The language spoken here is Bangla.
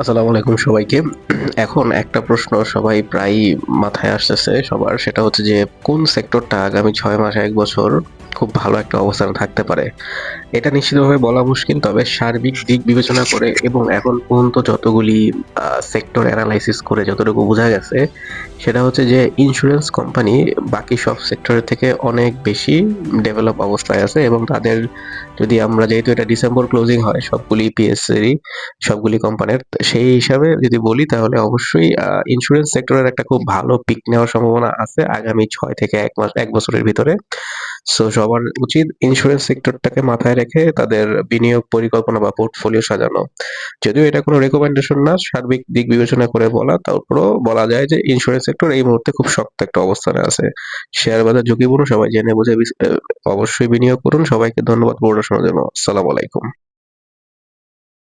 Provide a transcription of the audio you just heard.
আসসালামু আলাইকুম সবাইকে। এখন একটা প্রশ্ন সবাই প্রায় মাথায় আসতেছে সবার, সেটা হচ্ছে যে কোন সেক্টরটা আগামী ছয় মাস, এক বছর খুব ভালো একটা অবস্থানে থাকতে পারে। এটা নিশ্চিতভাবে বলা মুশকিল, তবে সার্বিক দিক বিবেচনা করে এবং এখন পর্যন্ত যতগুলি সেক্টর অ্যানালাইসিস করে যতটুকু বোঝা গেছে, সেটা হচ্ছে যে ইন্স্যুরেন্স কোম্পানি বাকি সব সেক্টরের থেকে অনেক বেশি ডেভেলপ অবস্থায় আছে এবং তাদের যদি আমরা যেহেতু এটা ডিসেম্বর ক্লোজিং হয়, সবগুলি পিএসসিরই সবগুলি কোম্পানির সেই হিসাবে যদি বলি তাহলে অবশ্যই ইন্স্যুরেন্স সেক্টরের একটা খুব ভালো পিক নেওয়ার সম্ভাবনা আছে আগামী ছয় থেকে এক মাস, এক বছরের ভিতরে। সো সবার উচিত ইন্স্যুরেন্স সেক্টরটাকে মাথায় রেখে তাদের বিনিয়োগ পরিকল্পনা বা পোর্টফোলিও সাজানো। যদিও এটা কোনো রেকমেন্ডেশন না, সার্বিক দিক বিবেচনা করে বলা, তারপরও বলা যায় যে ইন্স্যুরেন্স সেক্টর এই মুহূর্তে খুব শক্ত একটা অবস্থানে আছে। শেয়ার বাজার ঝুঁকিপূর্ণ সবাই জেনে বুঝে অবশ্যই বিনিয়োগ করুন। সবাইকে ধন্যবাদ পুরোটা শোনার জন্য। আসসালামু আলাইকুম।